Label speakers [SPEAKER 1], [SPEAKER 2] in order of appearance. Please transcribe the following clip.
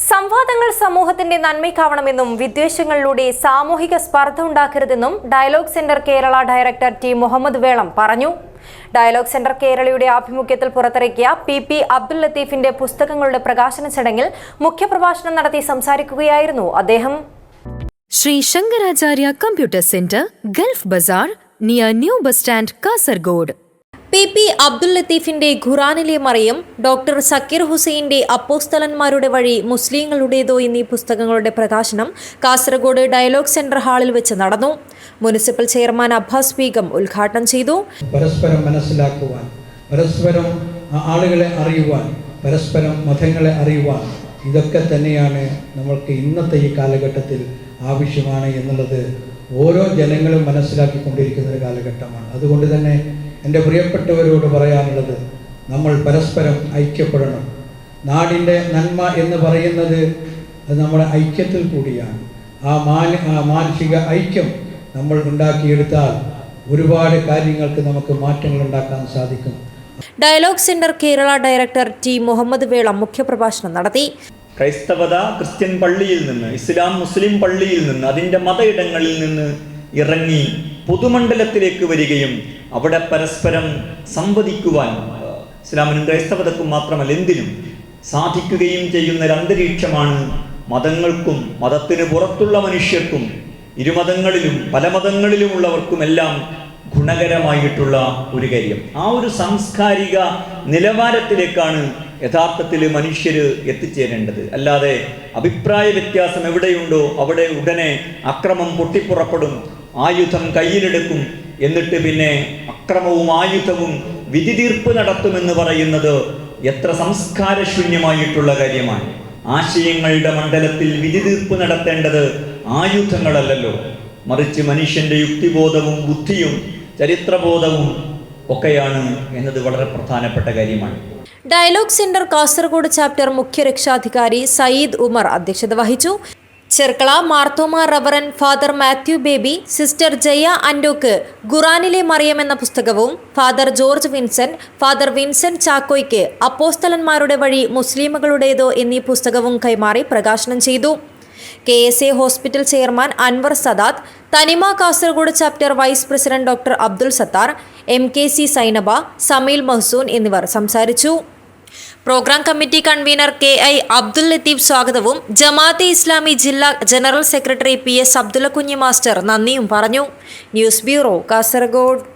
[SPEAKER 1] സംവാദങ്ങൾ സമൂഹത്തിന്റെ നന്മയ്ക്കാവണമെന്നും വിദ്വേഷങ്ങളിലൂടെ സാമൂഹിക സ്പർദ്ധ ഉണ്ടാക്കരുതെന്നും dialogue centre Kerala director T Muhammad Velam പറഞ്ഞു. ഡയലോഗ് സെന്റർ കേരളയുടെ ആഭിമുഖ്യത്തിൽ പുറത്തിറക്കിയ പി പി അബ്ദുൽ ലത്തീഫിന്റെ പുസ്തകങ്ങളുടെ പ്രകാശന ചടങ്ങിൽ മുഖ്യപ്രഭാഷണം നടത്തി സംസാരിക്കുകയായിരുന്നു അദ്ദേഹം.
[SPEAKER 2] Shri Shankaracharya computer centre gulf bazaar near new bus stand Kasaragod.
[SPEAKER 1] P P Abdul ലത്തീഫിന്റെ ഖുറാനിലെ മറിയം ഡോക്ടർ സക്കീർ ഹുസൈന്റെ അപ്പോസ്തലന്മാരുടെ വഴി മുസ്ലിങ്ങളുടേതോ എന്നീ പുസ്തകങ്ങളുടെ പ്രകാശനം കാസർഗോഡ് ഡയലോഗ് സെന്റർ ഹാളിൽ വെച്ച് നടന്നു. മുനിസിപ്പൽ ചെയർമാൻ അബ്ബാസ് ബീഗം ഉദ്ഘാടനം ചെയ്തു.
[SPEAKER 3] പരസ്പരം മനസ്സിലാക്കുവാൻ പരസ്പരം ആളുകളെ അറിയുവാൻ പരസ്പരം മതങ്ങളെ അറിയുവാൻ ഇതൊക്കെ തന്നെയാണ് നമ്മൾക്ക് ഇന്നത്തെ ഈ കാലഘട്ടത്തിൽ ആവശ്യമാണ് എന്നുള്ളത് ഓരോ ജനങ്ങളും മനസ്സിലാക്കിക്കൊണ്ടിരിക്കുന്ന ഒരു കാലഘട്ടമാണ്. അതുകൊണ്ട് തന്നെ എന്റെ പ്രിയപ്പെട്ടവരോട് പറയാനുള്ളത് നമ്മൾ പരസ്പരം ഐക്യപ്പെടണം. നാടിന്റെ നന്മ എന്ന് പറയുന്നത് അത് നമ്മുടെ ഐക്യത്തിൽ കൂടിയാണ്. ആ മാന ആ മാനസിക ഐക്യം നമ്മൾ ഉണ്ടാക്കിയെടുത്താൽ ഒരുപാട് കാര്യങ്ങൾക്ക് നമുക്ക് മാറ്റങ്ങൾ ഉണ്ടാക്കാൻ സാധിക്കും.
[SPEAKER 1] Dialogue centre Kerala director T Muhammad Velam മുഖ്യപ്രഭാഷണം നടത്തി.
[SPEAKER 4] ക്രൈസ്തവത ക്രിസ്ത്യൻ പള്ളിയിൽ നിന്ന് ഇസ്ലാം മുസ്ലിം പള്ളിയിൽ നിന്ന് അതിന്റെ മതയിടങ്ങളിൽ നിന്ന് ഇറങ്ങി പൊതുമണ്ഡലത്തിലേക്ക് വരികയും അവിടെ പരസ്പരം സംവദിക്കുവാൻ ഇസ്ലാമിനും ക്രൈസ്തവതക്കും മാത്രമല്ല എന്തിനും സാധിക്കുകയും ചെയ്യുന്ന ഒരു അന്തരീക്ഷമാണ് മതങ്ങൾക്കും മതത്തിന് പുറത്തുള്ള മനുഷ്യർക്കും ഇരുമതങ്ങളിലും പല മതങ്ങളിലുമുള്ളവർക്കുമെല്ലാം ഗുണകരമായിട്ടുള്ള ഒരു കാര്യം. ആ ഒരു സാംസ്കാരിക നിലവാരത്തിലേക്കാണ് യഥാർത്ഥത്തിൽ മനുഷ്യർ എത്തിച്ചേരേണ്ടത്. അല്ലാതെ അഭിപ്രായ വ്യത്യാസം എവിടെയുണ്ടോ അവിടെ ഉടനെ അക്രമം പൊട്ടിപ്പുറപ്പെടും. ആയുധം കയ്യിലെടുക്കും. എന്നിട്ട് പിന്നെ അക്രമവും ആയുധവും വിധി തീർപ്പ് നടത്തുമെന്ന് പറയുന്നത് എത്ര സംസ്കാരശൂന്യമായിട്ടുള്ള കാര്യമാണ്. ആശയങ്ങളുടെ മണ്ഡലത്തിൽ വിധി തീർപ്പ് നടത്തേണ്ടത് ആയുധങ്ങളല്ലല്ലോ. മറിച്ച് മനുഷ്യന്റെ യുക്തിബോധവും ബുദ്ധിയും ചരിത്രബോധവും ഒക്കെയാണ് എന്നത് വളരെ പ്രധാനപ്പെട്ട കാര്യമാണ്.
[SPEAKER 1] ഡയലോഗ് സെന്റർ കാസർഗോഡ് ചാപ്റ്റർ മുഖ്യ രക്ഷാധികാരി സയ്യിദ് ഉമർ അധ്യക്ഷത വഹിച്ചു. Cherkala Marthoma reverend father Mathew Baby sister Jaya അൻഡോക്ക് ഖുറാനിലെ മറിയം എന്ന പുസ്തകവും father George Vincent father Vincent ചാക്കോയ്ക്ക് അപ്പോസ്തലന്മാരുടെ വഴി മുസ്ലിമുകളുടേതോ എന്നീ പുസ്തകവും കൈമാറി പ്രകാശനം ചെയ്തു. K S A hospital chairman Anwar Sadath Thanima Kasaragod chapter vice president doctor Abdul Sattar M K C Zainaba Sameel Mahsoon എന്നിവർ സംസാരിച്ചു. Program committee convener K I Abdul Latheef സ്വാഗതവും. ജമാഅത്തെ ഇസ്ലാമി ജില്ലാ general secretary P S Abdulla Kunhi master നന്ദിയും പറഞ്ഞു. News bureau Kasaragod.